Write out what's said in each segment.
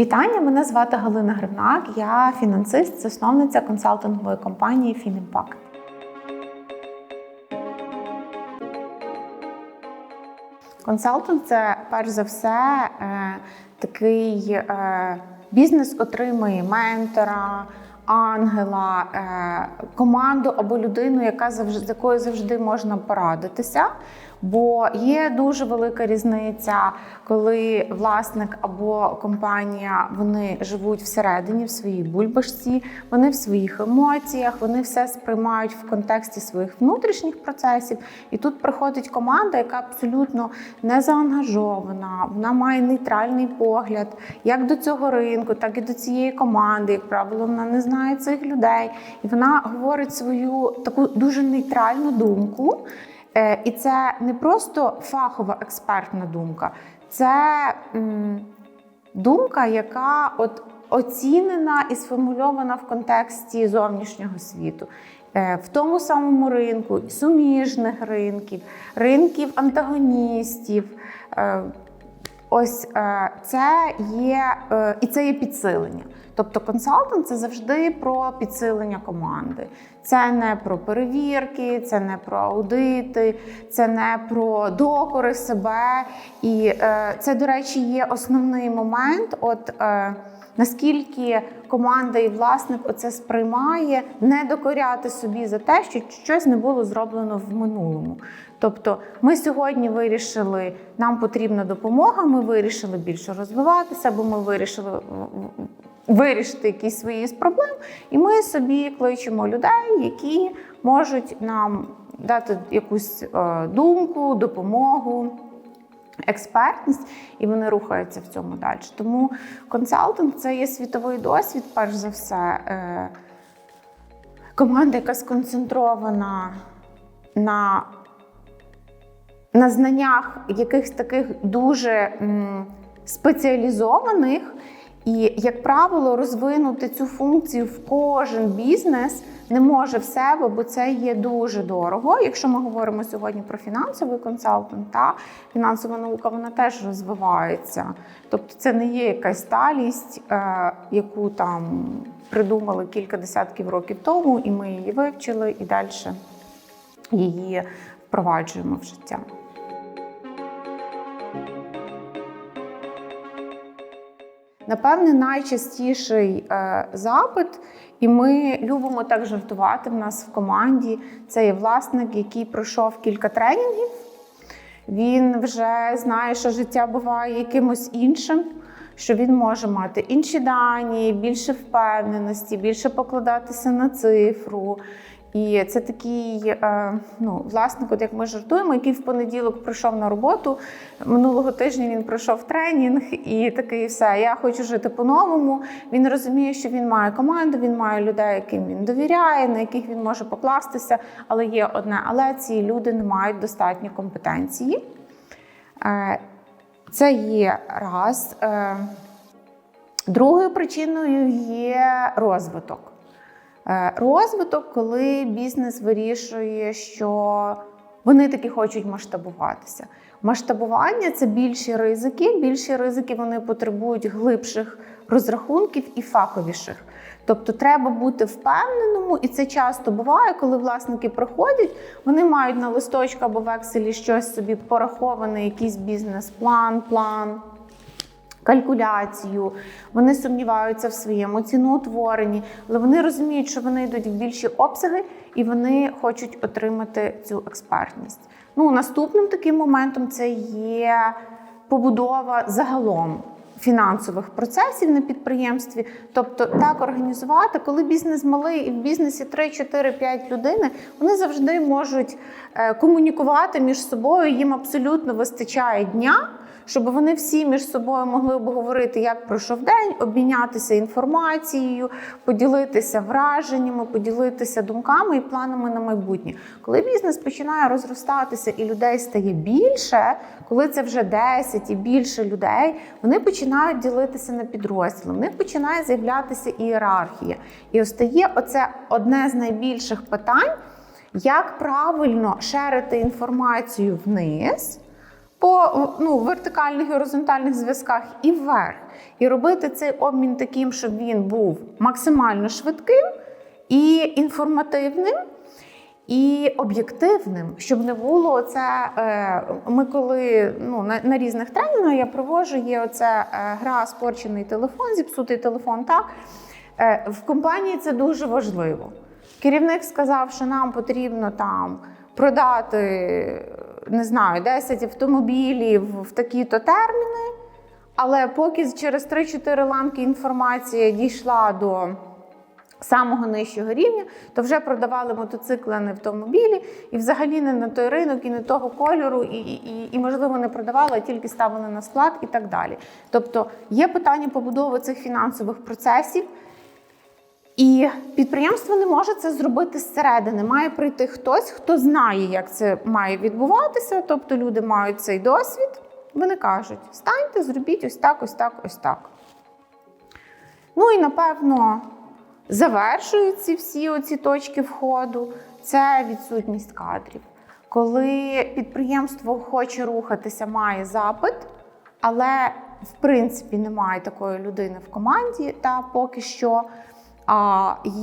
Вітання, мене звати Галина Гривнак, я фінансист, засновниця консалтингової компанії FinImpact. Консалтинг це перш за все е, такий е, бізнес отримує ментора, ангела, е, команду або людину, яка завжди з якою завжди можна порадитися. Бо є дуже велика різниця, коли власник або компанія вони живуть всередині, в своїй бульбашці, вони в своїх емоціях, вони все сприймають в контексті своїх внутрішніх процесів. І тут приходить команда, яка абсолютно не заангажована, вона має нейтральний погляд як до цього ринку, так і до цієї команди. Як правило, вона не знає цих людей, і вона говорить свою таку дуже нейтральну думку. Е, І це не просто фахова експертна думка, це думка, яка от оцінена і сформульована в контексті зовнішнього світу. Е, В тому самому ринку, суміжних ринків, ринків антагоністів. Ось е, це є е, і це є підсилення. Тобто консалтинг це завжди про підсилення команди. Це не про перевірки, це не про аудити, це не про докори себе. І е, це, до речі, є основний момент. От наскільки команда і власник оце сприймає, не докоряти собі за те, що щось не було зроблено в минулому. Тобто, ми сьогодні вирішили, нам потрібна допомога. Ми вирішили більше розвиватися, бо ми вирішили вирішити якісь свої з проблем, і ми собі кличемо людей, які можуть нам дати якусь е, думку, допомогу. Експертність, і вони рухаються в цьому далі. Тому консалтинг це є світовий досвід, перш за все. Е, Команда, яка сконцентрована на на знаннях якихось таких дуже спеціалізованих, і, як правило, розвинути цю функцію в кожен бізнес не може в себе, бо це є дуже дорого. Якщо ми говоримо сьогодні про фінансовий консалтинг, та фінансова наука вона теж розвивається. Тобто це не є якась сталість, е, яку там придумали кілька десятків років тому, і ми її вивчили, і далі її впроваджуємо в життя. Напевне, найчастіший е, запит, і ми любимо так жартувати в нас в команді. Це є власник, який пройшов кілька тренінгів. Він вже знає, що життя буває якимось іншим, що він може мати інші дані, більше впевненості, більше покладатися на цифру. І це такий е, ну, власник, от як ми жартуємо, який в понеділок прийшов на роботу. Минулого тижня він пройшов тренінг і такий все. Я хочу жити по-новому. Він розуміє, що він має команду, він має людей, яким він довіряє, на яких він може покластися. Але є одне, але ці люди не мають достатньо компетенції. Е, Це є раз. Е, Другою причиною є розвиток. Е, Розвиток, коли бізнес вирішує, що вони таки хочуть масштабуватися. Масштабування це більші ризики. Більші ризики вони потребують глибших розрахунків і фаховіших. Тобто треба бути впевненому, і це часто буває, коли власники приходять, вони мають на листочку або в Excel щось собі порахований, якийсь бізнес-план, план калькуляцію, вони сумніваються в своєму ціноутворенні, але вони розуміють, що вони йдуть в більші обсяги і вони хочуть отримати цю експертність. Ну, наступним таким моментом це є побудова загалом. Фінансових процесів на підприємстві, тобто так організувати, коли бізнес малий і в бізнесі 3, 4, 5 людини, вони завжди можуть е, комунікувати між собою. Їм абсолютно вистачає дня, щоб вони всі між собою могли обговорити, як пройшов день, обмінятися інформацією, поділитися враженнями, поділитися думками і планами на майбутнє. Коли бізнес починає розростатися і людей стає більше, коли це вже 10 і більше людей, вони починають ділитися на підрозділи, в них починає з'являтися ієрархія. І остає оце одне з найбільших питань. Як правильно шерити інформацію вниз, по ну, вертикальних і горизонтальних зв'язках і вверх. І робити цей обмін таким, щоб він був максимально швидким і інформативним. І об'єктивним, щоб не було це. Е, ми коли ну, на, на різних тренінгах я проводжу, є оце е, гра спорчений телефон, зіпсутий телефон. Так Е, в компанії це дуже важливо. Керівник сказав, що нам потрібно там продати не знаю, 10 автомобілів в такі-то терміни. Але поки через 3-4 ланки інформація дійшла до самого нижчого рівня, то вже продавали мотоцикли, а не автомобілі, і взагалі не на той ринок, і не того кольору, і, і, і можливо, не продавали, а тільки ставили на склад і так далі. Тобто є питання побудови цих фінансових процесів. І підприємство не може це зробити зсередини. Має прийти хтось, хто знає, як це має відбуватися. Тобто люди мають цей досвід. Вони кажуть: станьте, зробіть ось так, ось так, ось так. Ну і напевно завершують ці всі оці точки входу. Це відсутність кадрів. Коли підприємство хоче рухатися, має запит, але в принципі немає такої людини в команді, та поки що.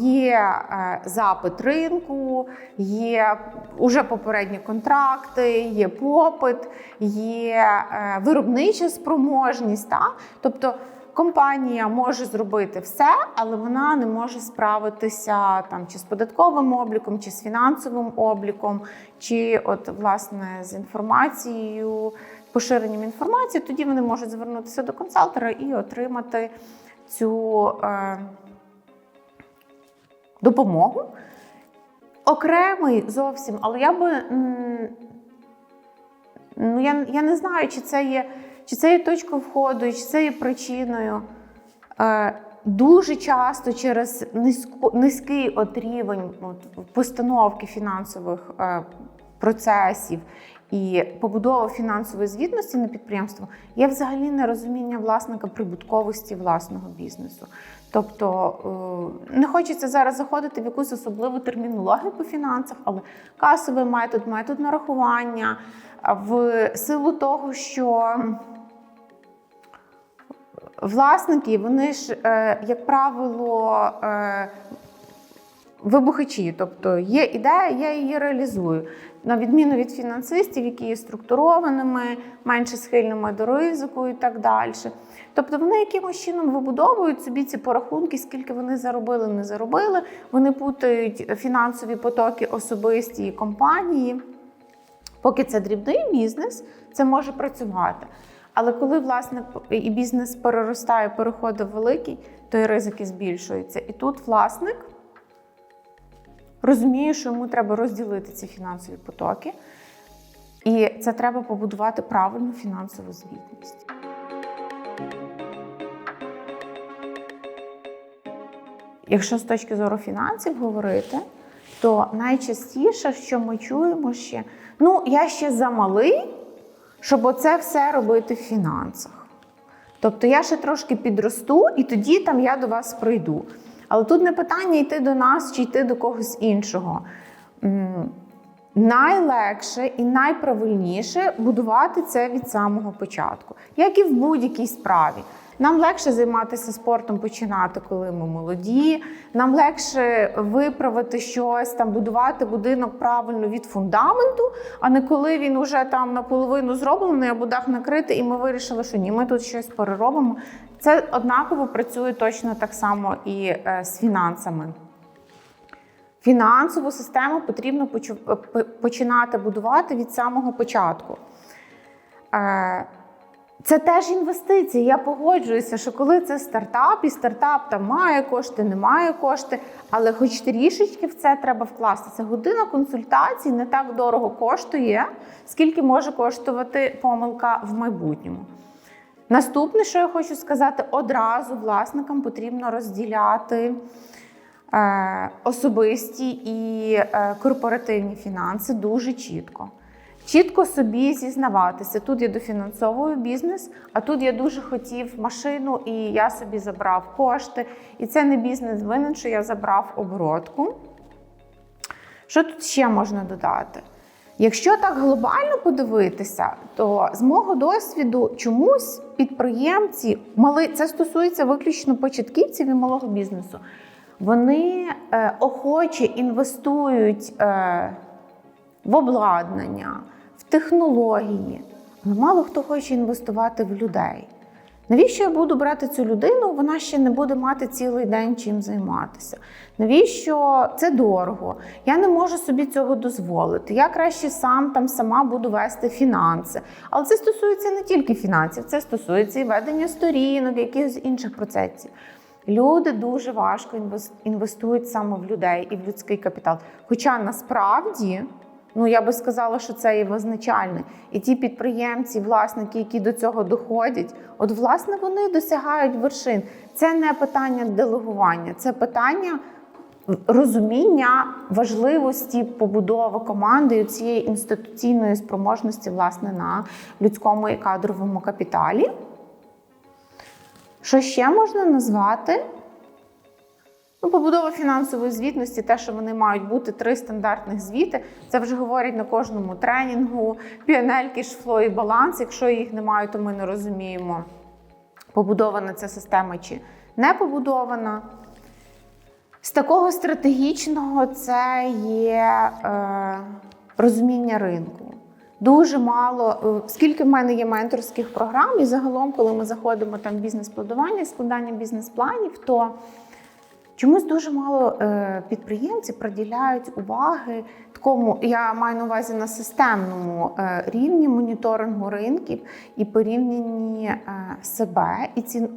Є е, запит ринку, є уже попередні контракти, є попит, є е, виробнича спроможність. Та? Тобто компанія може зробити все, але вона не може справитися там чи з податковим обліком, чи з фінансовим обліком, чи от власне з інформацією, поширенням інформації. Тоді вони можуть звернутися до консалтера і отримати цю. Допомогу. Окремий зовсім, але я би ну, я, я не знаю, чи це є чи це є точкою входу, чи це є причиною. Е, Дуже часто через низько, низький от рівень от, постановки фінансових е, процесів і побудова фінансової звітності на підприємство є взагалі нерозуміння власника прибутковості власного бізнесу. Тобто е, не хочеться зараз заходити в якусь особливу термінологію по фінансах, але касовий метод, метод нарахування в силу того, що власники, вони ж, е, як правило, е, вибухачі, тобто є ідея, я її реалізую на відміну від фінансистів, які є структурованими, менше схильними до ризику і так далі. Тобто вони якимось чином вибудовують собі ці порахунки, скільки вони заробили, не заробили. Вони путають фінансові потоки особисті і компанії. Поки це дрібний бізнес, це може працювати. Але коли власник і бізнес переростає, переходить в великий, то і ризики збільшуються. І тут власник розуміє, що йому треба розділити ці фінансові потоки, і це треба побудувати правильну фінансову звітність. Якщо з точки зору фінансів говорити, то найчастіше, що ми чуємо ще, ну я ще замалий, щоб оце все робити в фінансах. Тобто я ще трошки підросту, і тоді там я до вас прийду. Але тут не питання йти до нас чи йти до когось іншого. Найлегше і найправильніше будувати це від самого початку, як і в будь-якій справі. Нам легше займатися спортом, починати, коли ми молоді. Нам легше виправити щось, там будувати будинок правильно від фундаменту, а не коли він вже там наполовину зроблений, або дах накритий, і ми вирішили, що ні, ми тут щось переробимо. Це однаково працює точно так само і е, з фінансами. Фінансову систему потрібно починати будувати від самого початку. Е, це теж інвестиції. Я погоджуюся, що коли це стартап, і стартап там має кошти, не має кошти, але хоч трішечки в це треба вкласти. Це година консультацій не так дорого коштує, скільки може коштувати помилка в майбутньому. Наступне, що я хочу сказати, одразу власникам потрібно розділяти е, особисті і е, корпоративні фінанси дуже чітко. Чітко собі зізнаватися. Тут я дофінансовую бізнес, а тут я дуже хотів машину, і я собі забрав кошти. І це не бізнес винен, що я забрав оборотку. Що тут ще можна додати? Якщо так глобально подивитися, то з мого досвіду чомусь підприємці, мали, це стосується виключно початківців і малого бізнесу, вони е, охоче інвестують е, в обладнання, в технології, але мало хто хоче інвестувати в людей. Навіщо я буду брати цю людину? Вона ще не буде мати цілий день чим займатися. Навіщо це дорого? Я не можу собі цього дозволити. Я краще сам там сама буду вести фінанси. Але це стосується не тільки фінансів, це стосується і ведення сторінок, якихось інших процесів. Люди дуже важко інвестують саме в людей і в людський капітал. Хоча насправді. Ну, я би сказала, що це є визначальне. І ті підприємці, власники, які до цього доходять, от власне вони досягають вершин. Це не питання делегування, це питання розуміння важливості побудови команди і цієї інституційної спроможності власне на людському і кадровому капіталі. Що ще можна назвати? Ну, побудова фінансової звітності, те, що вони мають бути три стандартних звіти, це вже говорять на кожному тренінгу, PNL, кешфло і баланс. Якщо їх немає, то ми не розуміємо, побудована ця система чи не побудована. З такого стратегічного це є е, розуміння ринку. Дуже мало, е, скільки в мене є менторських програм, і загалом, коли ми заходимо там в бізнес-планування, складання бізнес-планів, то Чомусь дуже мало е, підприємців приділяють уваги такому, я маю на увазі на системному е, рівні моніторингу ринків і порівнянні е, себе і ці, е,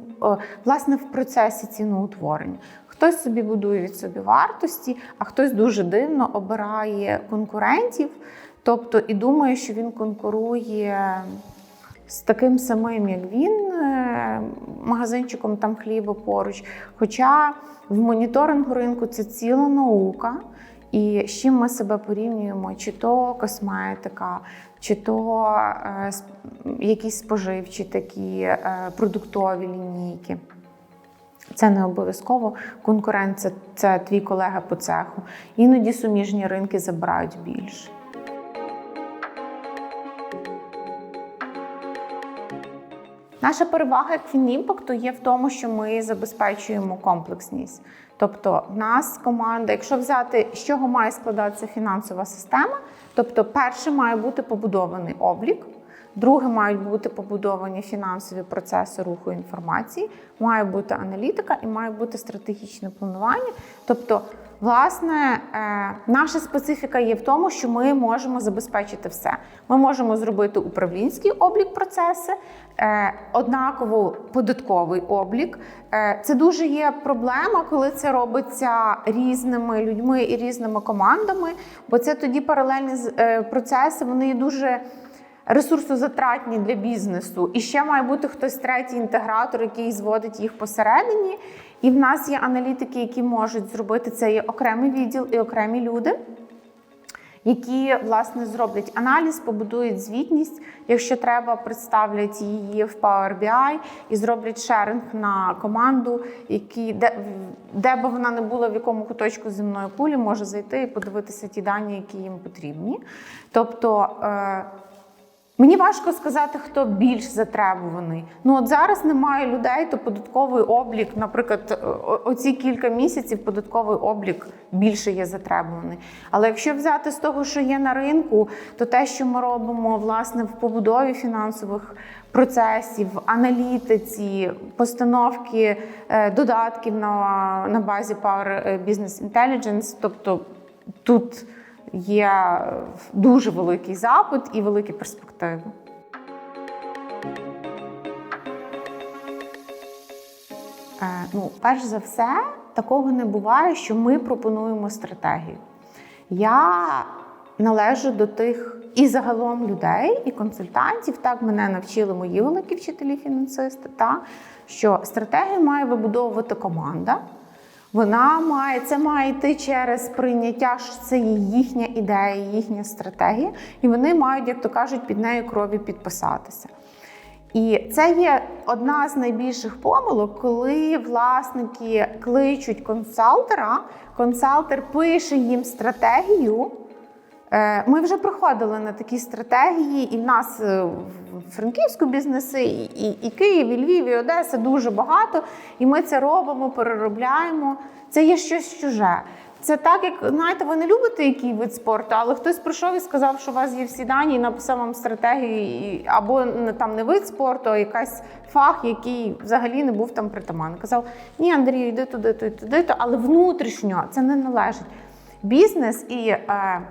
власне в процесі ціноутворення. Хтось собі будує від собі вартості, а хтось дуже дивно обирає конкурентів, тобто і думає, що він конкурує з таким самим, як він, е, магазинчиком там хліба поруч. Хоча в моніторингу ринку це ціла наука, і з чим ми себе порівнюємо, чи то косметика, чи то е, якісь споживчі такі е, продуктові лінійки. Це не обов'язково конкурент, це, це твій колега по цеху. Іноді суміжні ринки забирають більше. Наша перевага як Фінімпакту є в тому, що ми забезпечуємо комплексність. Тобто, в нас команда, якщо взяти, з чого має складатися фінансова система, тобто, перше має бути побудований облік, друге мають бути побудовані фінансові процеси руху інформації, має бути аналітика і має бути стратегічне планування. Тобто, Власне, е, наша специфіка є в тому, що ми можемо забезпечити все. Ми можемо зробити управлінський облік процеси, однаково податковий облік. Е, Це дуже є проблема, коли це робиться різними людьми і різними командами, бо це тоді паралельні е, процеси, вони дуже ресурсозатратні для бізнесу. І ще має бути хтось третій інтегратор, який зводить їх посередині. І в нас є аналітики, які можуть зробити це є окремий відділ і окремі люди. Які власне зроблять аналіз, побудують звітність, якщо треба, представлять її в Power BI і зроблять шеринг на команду, які де, де би вона не була, в якому куточку земної кулі, може зайти і подивитися ті дані, які їм потрібні. Тобто е, Мені важко сказати, хто більш затребуваний. Ну от зараз немає людей, то податковий облік, наприклад, оці кілька місяців податковий облік більше є затребуваний. Але якщо взяти з того, що є на ринку, то те, що ми робимо власне в побудові фінансових процесів, аналітиці, постановки е, додатків на, на базі Power Business Intelligence, тобто тут є дуже великий запит і великі перспективи. Е, Ну, перш за все, такого не буває, що ми пропонуємо стратегію. Я належу до тих і загалом людей, і консультантів. Так мене навчили мої великі вчителі-фінансисти, та, що стратегію має вибудовувати команда. Вона має це має йти через прийняття, що це є їхня ідея, їхня стратегія, і вони мають, як то кажуть, під нею крові підписатися. І це є одна з найбільших помилок, коли власники кличуть консалтера, консалтер пише їм стратегію, Ми вже приходили на такі стратегії, і в нас е, в Франківську бізнеси, і, і, Київ, і Львів, і Одеса дуже багато. І ми це робимо, переробляємо. Це є щось чуже. Це так, як знаєте, ви не любите який вид спорту, але хтось прийшов і сказав, що у вас є всі дані, і написав вам стратегію, або там не вид спорту, а якась фах, який взагалі не був там притаманний. Казав, ні, Андрію, йди туди, туди, туди, але внутрішньо це не належить. Бізнес і е,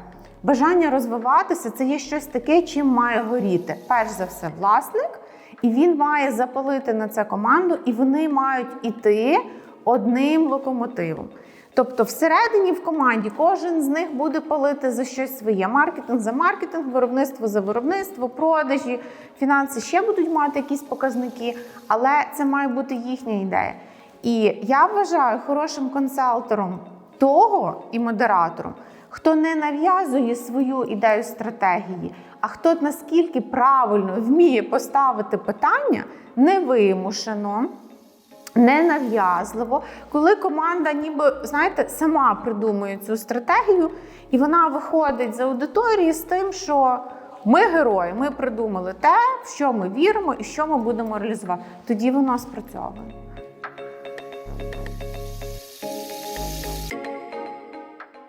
бажання розвиватися це є щось таке, чим має горіти. Перш за все, власник, і він має запалити на це команду, і вони мають іти одним локомотивом. Тобто, всередині в команді кожен з них буде палити за щось своє. Маркетинг за маркетинг, виробництво за виробництво, продажі, фінанси ще будуть мати якісь показники, але це має бути їхня ідея. І я вважаю хорошим консалтером того і модератором, хто не нав'язує свою ідею стратегії, а хто наскільки правильно вміє поставити питання невимушено. Ненав'язливо, коли команда, ніби знаєте, сама придумує цю стратегію, і вона виходить з аудиторії з тим, що ми герої, ми придумали те, в що ми віримо і що ми будемо реалізувати. Тоді воно спрацьовує.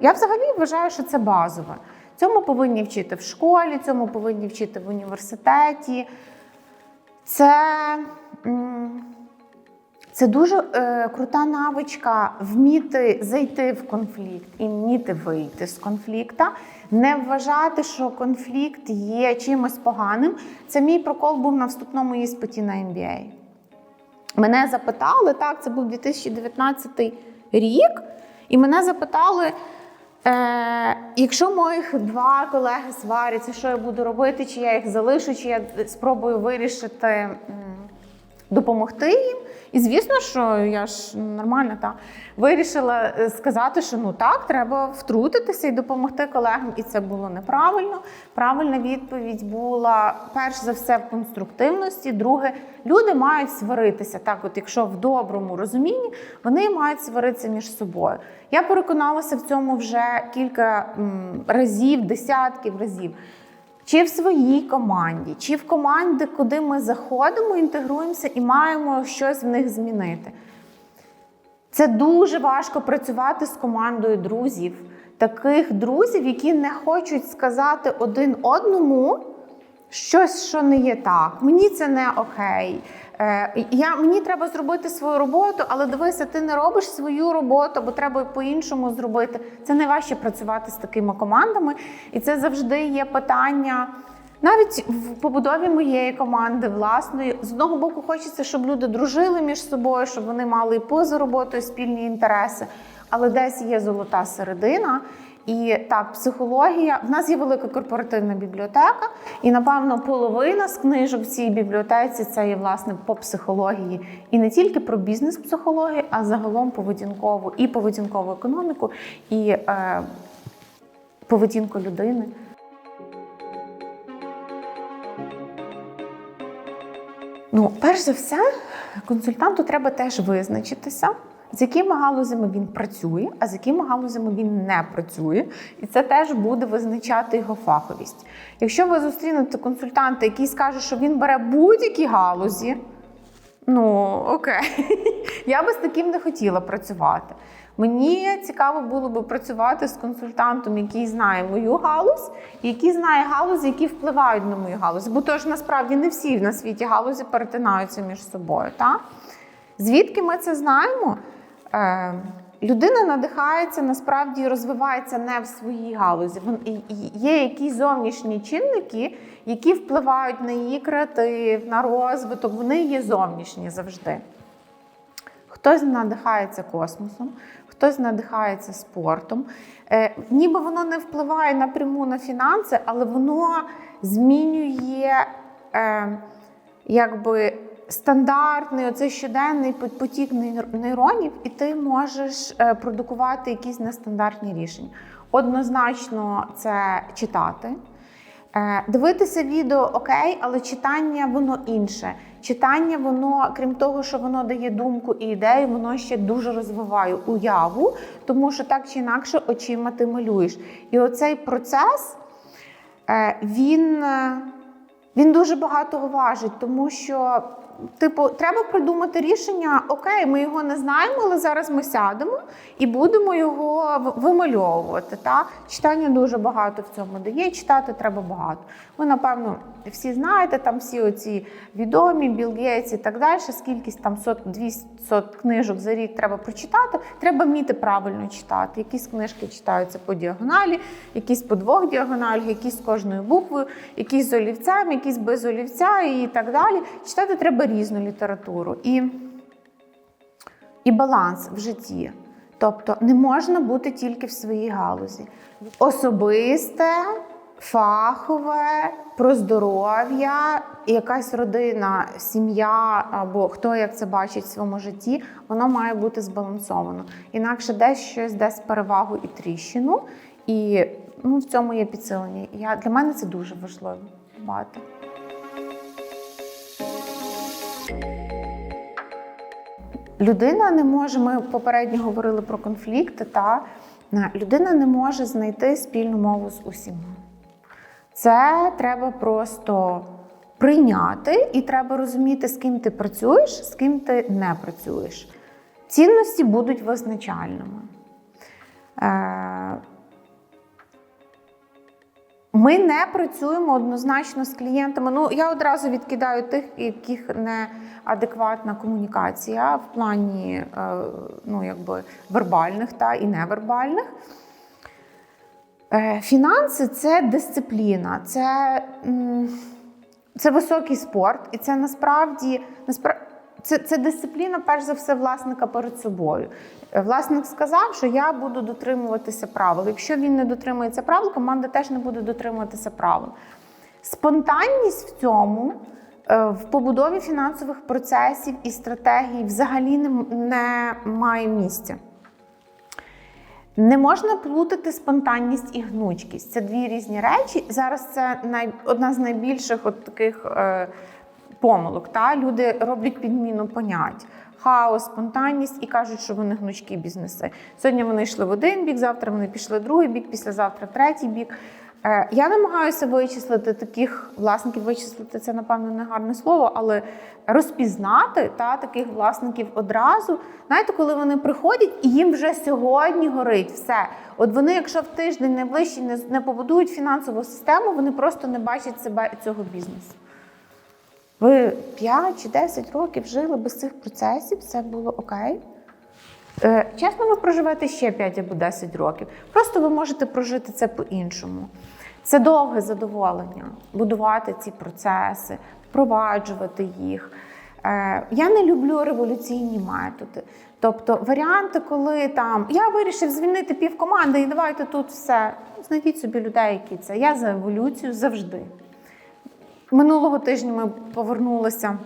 Я взагалі вважаю, що це базове. Цьому повинні вчити в школі, цьому повинні вчити в університеті. Це. це дуже е, крута навичка вміти зайти в конфлікт і вміти вийти з конфлікта, не вважати, що конфлікт є чимось поганим. Це мій прокол був на вступному іспиті на MBA. Мене запитали, так, це був 2019 рік, і мене запитали. Е, якщо моїх два колеги сваряться, що я буду робити, чи я їх залишу, чи я спробую вирішити допомогти їм. І звісно, що я ж нормально та вирішила е, сказати, що ну так, треба втрутитися і допомогти колегам. І це було неправильно. Правильна відповідь була перш за все в конструктивності. Друге, люди мають сваритися. Так, от якщо в доброму розумінні, вони мають сваритися між собою. Я переконалася в цьому вже кілька м, разів, десятків разів. Чи в своїй команді, чи в команді, куди ми заходимо, інтегруємося і маємо щось в них змінити. Це дуже важко працювати з командою друзів, таких друзів, які не хочуть сказати один одному щось, що не є так. Мені це не окей. Е, Я, мені треба зробити свою роботу, але дивися, ти не робиш свою роботу, бо треба по-іншому зробити. Це найважче працювати з такими командами, і це завжди є питання. Навіть в побудові моєї команди власної з одного боку хочеться, щоб люди дружили між собою, щоб вони мали і поза роботою спільні інтереси, але десь є золота середина. І так, психологія. В нас є велика корпоративна бібліотека, і напевно половина з книжок в цій бібліотеці це є власне по психології, і не тільки про бізнес-психологію, а загалом поведінкову і поведінкову економіку, і е, поведінку людини. Ну, перш за все, консультанту треба теж визначитися, з якими галузями він працює, а з якими галузями він не працює. І це теж буде визначати його фаховість. Якщо ви зустрінете консультанта, який скаже, що він бере будь-які галузі, ну окей, я би з таким не хотіла працювати. Мені цікаво було би працювати з консультантом, який знає мою галузь, і який знає галузі, які впливають на мою галузь. Бо то ж насправді не всі на світі галузі перетинаються між собою. Та? Звідки ми це знаємо? Е, людина надихається, насправді розвивається не в своїй галузі. Є якісь зовнішні чинники, які впливають на її креатив, на розвиток. Вони є зовнішні завжди. Хтось надихається космосом, хтось надихається спортом. Е, ніби воно не впливає напряму на фінанси, але воно змінює е, якби стандартний оцей щоденний потік нейронів, і ти можеш е, продукувати якісь нестандартні рішення. Однозначно, це читати. Е, Дивитися відео окей, але читання воно інше. Читання, воно, крім того, що воно дає думку і ідею, воно ще дуже розвиває уяву, тому що так чи інакше очима ти малюєш. І оцей процес е, він, він дуже багато важить, тому що. Типу, треба придумати рішення. Окей, ми його не знаємо, але зараз ми сядемо і будемо його вимальовувати. Та? Читання дуже багато в цьому дає. Читати треба багато. Ви, напевно, всі знаєте, там всі оці відомі, Білл і так далі, скільки там 200 книжок за рік треба прочитати. Треба вміти правильно читати. Якісь книжки читаються по діагоналі, якісь по двох діагоналях, якісь з кожною буквою, якісь з олівцем, якісь без олівця і так далі. Читати треба різну літературу. І, і баланс в житті. Тобто не можна бути тільки в своїй галузі. Особисте, фахове, про здоров'я, якась родина, сім'я або хто як це бачить в своєму житті, воно має бути збалансовано. Інакше десь щось дасть перевагу і тріщину. І ну, в цьому є підсилення. Я, для мене це дуже важливо мати. Людина не може, ми попередньо говорили про конфлікти, та е, людина не може знайти спільну мову з усіма. Це треба просто прийняти, і треба розуміти, з ким ти працюєш, з ким ти не працюєш. Цінності будуть визначальними. Ми не працюємо однозначно з клієнтами. Ну, я одразу відкидаю тих, яких неадекватна комунікація в плані е, ну, якби, вербальних та і невербальних. Е, Фінанси це дисципліна, це, це високий спорт, і це насправді наспра- це, це дисципліна, перш за все, власника перед собою. Власник сказав, що я буду дотримуватися правил. Якщо він не дотримується правил, команда теж не буде дотримуватися правил. Спонтанність в цьому е, в побудові фінансових процесів і стратегій взагалі не, не має місця. Не можна плутати спонтанність і гнучкість. Це дві різні речі. Зараз це най... одна з найбільших от таких е, помилок. Та? Люди роблять підміну понять. Хаос, спонтанність і кажуть, що вони гнучкі бізнеси. Сьогодні вони йшли в один бік, завтра вони пішли в другий бік, післязавтра в третій бік. Е, Я намагаюся вичислити таких власників, вичислити це, напевно, не гарне слово, але розпізнати та, таких власників одразу. Знаєте, коли вони приходять і їм вже сьогодні горить все. От вони, якщо в тиждень найближчий не, не побудують фінансову систему, вони просто не бачать себе цього бізнесу. Ви 5 чи 10 років жили без цих процесів, це було окей. Е, Чесно, ви проживете ще 5 або 10 років. Просто ви можете прожити це по-іншому. Це довге задоволення будувати ці процеси, впроваджувати їх. Е, Я не люблю революційні методи. Тобто варіанти, коли там я вирішив звільнити півкоманди і давайте тут все. Знайдіть собі людей, які це. Я за еволюцію завжди. Минулого тижня ми повернулися.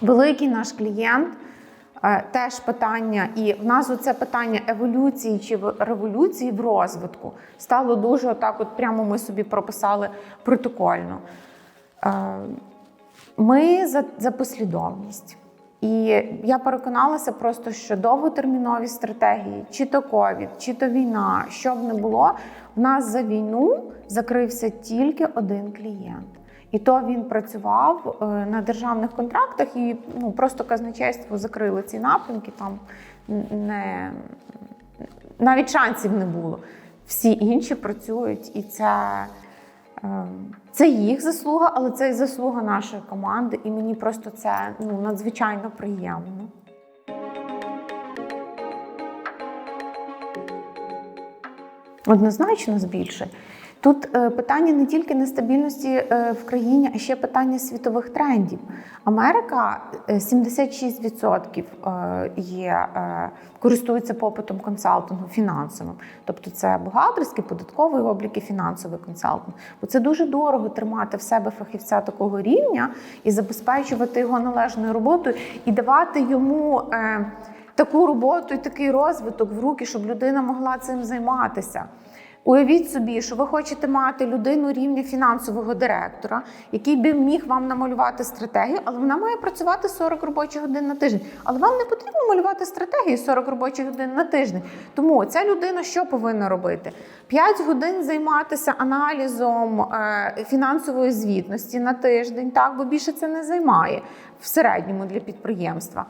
Великий наш клієнт. е, Теж питання, і в нас це питання еволюції чи революції в розвитку стало дуже отак, от прямо ми собі прописали протокольно. Е, Ми за, за послідовність. І я переконалася просто, що довготермінові стратегії, чи то ковід, чи то війна, що б не було, в нас за війну закрився тільки один клієнт. І то він працював е, на державних контрактах, і ну просто казначейство закрило ці напрямки. Там не навіть шансів не було. Всі інші працюють, і це, е, це їх заслуга, але це і заслуга нашої команди. І мені просто це ну, надзвичайно приємно. Однозначно збільшує. Тут е, питання не тільки нестабільності е, в країні, а ще питання світових трендів. Америка е, 76% е, є, користується попитом консалтингу фінансовим. Тобто це бухгалтерський, податковий облік і фінансовий консалтинг. Бо це дуже дорого тримати в себе фахівця такого рівня і забезпечувати його належною роботою і давати йому. Таку роботу і такий розвиток в руки, щоб людина могла цим займатися. Уявіть собі, що ви хочете мати людину рівня фінансового директора, який би міг вам намалювати стратегію, але вона має працювати 40 робочих годин на тиждень. Але вам не потрібно малювати стратегію 40 робочих годин на тиждень. Тому ця людина що повинна робити? 5 годин займатися аналізом е, фінансової звітності на тиждень, так, бо більше це не займає в середньому для підприємства.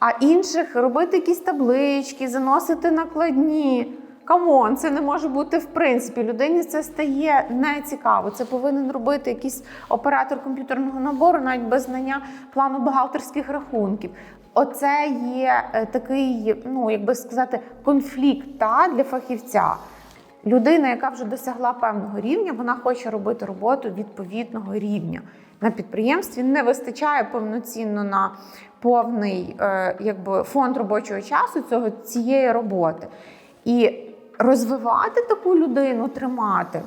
А інших робити якісь таблички, заносити накладні. Камон, це не може бути в принципі. Людині це стає нецікаво. Це повинен робити якийсь оператор комп'ютерного набору, навіть без знання плану бухгалтерських рахунків. Оце є е, такий, ну як би сказати, конфлікт та, для фахівця. Людина, яка вже досягла певного рівня, вона хоче робити роботу відповідного рівня. На підприємстві не вистачає повноцінно на повний е, якби, фонд робочого часу цього цієї роботи. І розвивати таку людину, тримати.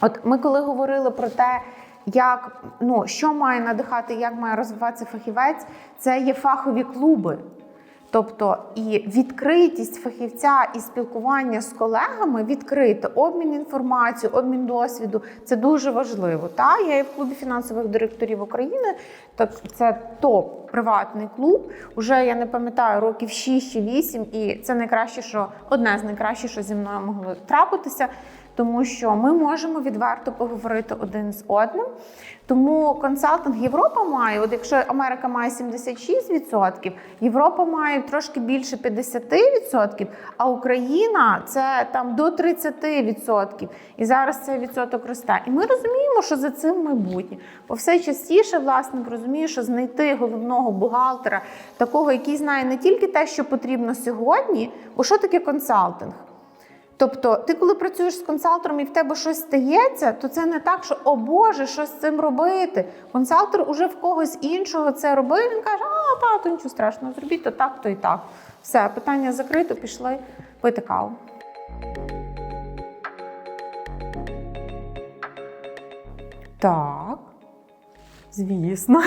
От ми коли говорили про те, як ну що має надихати, як має розвиватися фахівець, це є фахові клуби. Тобто і відкритість фахівця і спілкування з колегами відкрите, обмін інформацією, обмін досвіду це дуже важливо. Та я є в клубі фінансових директорів України, так це топ приватний клуб. Уже я не пам'ятаю років 6 чи 8, і це найкраще, що одне з найкращих, що зі мною могло трапитися. Тому що ми можемо відверто поговорити один з одним. Тому консалтинг Європа має, от якщо Америка має 76%, Європа має трошки більше 50%, а Україна це там до 30%. І зараз цей відсоток росте. І ми розуміємо, що за цим майбутнє. Бо все частіше власник розуміє, що знайти головного бухгалтера, такого, який знає не тільки те, що потрібно сьогодні, бо що таке консалтинг? Тобто, ти, коли працюєш з консалтером і в тебе щось стається, то це не так, що о Боже, що з цим робити. Консалтер уже в когось іншого це робив. Він каже, а та, то нічого страшного, зробіть то так, то і так. Все, питання закрито, пішли пити каву. Так, звісно.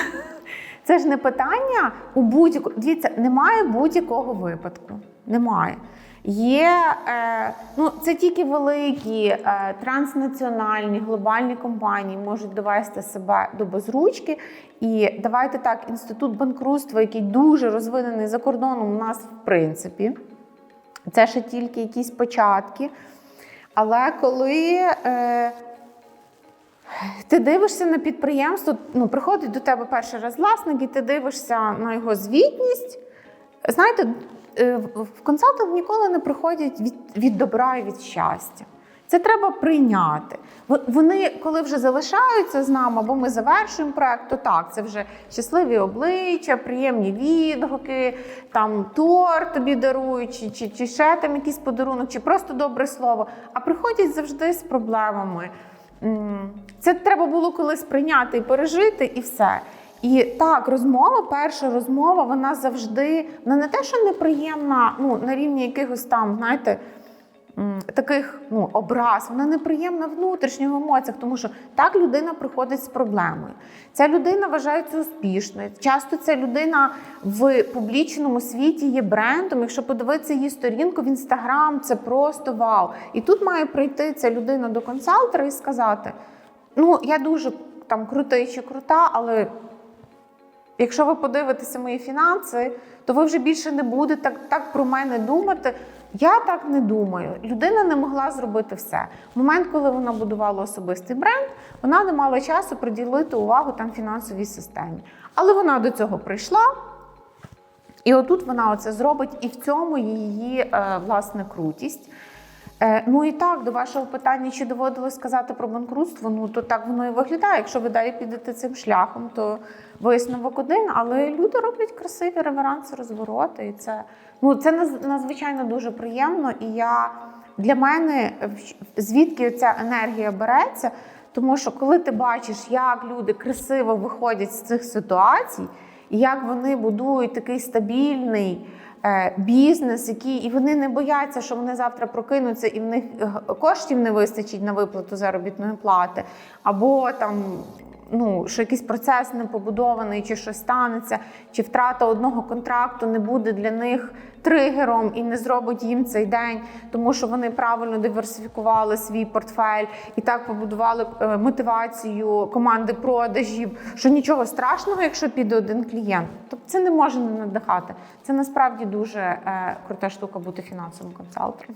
Це ж не питання у будь-якому. Дивіться, немає будь-якого випадку. Немає. Є е, ну це тільки великі е, транснаціональні глобальні компанії можуть довести себе до безручки. І давайте так, інститут банкрутства, який дуже розвинений за кордоном, у нас в принципі, це ще тільки якісь початки. Але коли е, ти дивишся на підприємство, ну приходить до тебе перший раз власник, і ти дивишся на його звітність. Знаєте, е, в консалтинг ніколи не приходять від, від добра і від щастя. Це треба прийняти. Вони, коли вже залишаються з нами, або ми завершуємо проект, то так, це вже щасливі обличчя, приємні відгуки, там торт тобі дарують, чи, чи, чи ще там якийсь подарунок, чи просто добре слово. А приходять завжди з проблемами. Це треба було колись прийняти і пережити, і все. І так, розмова, перша розмова, вона завжди вона не те, що неприємна, ну на рівні якихось там, знаєте, таких ну, образ, вона неприємна внутрішнього емоціях, тому що так людина приходить з проблемою. Ця людина вважається успішною. Часто ця людина в публічному світі є брендом. Якщо подивитися її сторінку в інстаграм, це просто вау. І тут має прийти ця людина до консалтера і сказати: ну, я дуже там крутий чи крута, але Якщо ви подивитеся мої фінанси, то ви вже більше не будете так, так про мене думати. Я так не думаю. Людина не могла зробити все. В момент, коли вона будувала особистий бренд, вона не мала часу приділити увагу там фінансовій системі. Але вона до цього прийшла, і отут вона оце зробить, і в цьому її е, власне крутість. Е, Ну і так, до вашого питання, чи доводилось сказати про банкрутство, ну то так воно і виглядає. Якщо ви далі підете цим шляхом, то висновок один, але люди роблять красиві реверанси, розвороти. І це, ну, це надзвичайно дуже приємно. І я для мене звідки ця енергія береться, тому що коли ти бачиш, як люди красиво виходять з цих ситуацій, і як вони будують такий стабільний е, бізнес, який і вони не бояться, що вони завтра прокинуться і в них е, коштів не вистачить на виплату заробітної плати, або там ну, що якийсь процес не побудований, чи щось станеться, чи втрата одного контракту не буде для них тригером і не зробить їм цей день, тому що вони правильно диверсифікували свій портфель і так побудували е, мотивацію команди продажів, що нічого страшного, якщо піде один клієнт. Тобто це не може не надихати. Це насправді дуже е, крута штука бути фінансовим консалтером.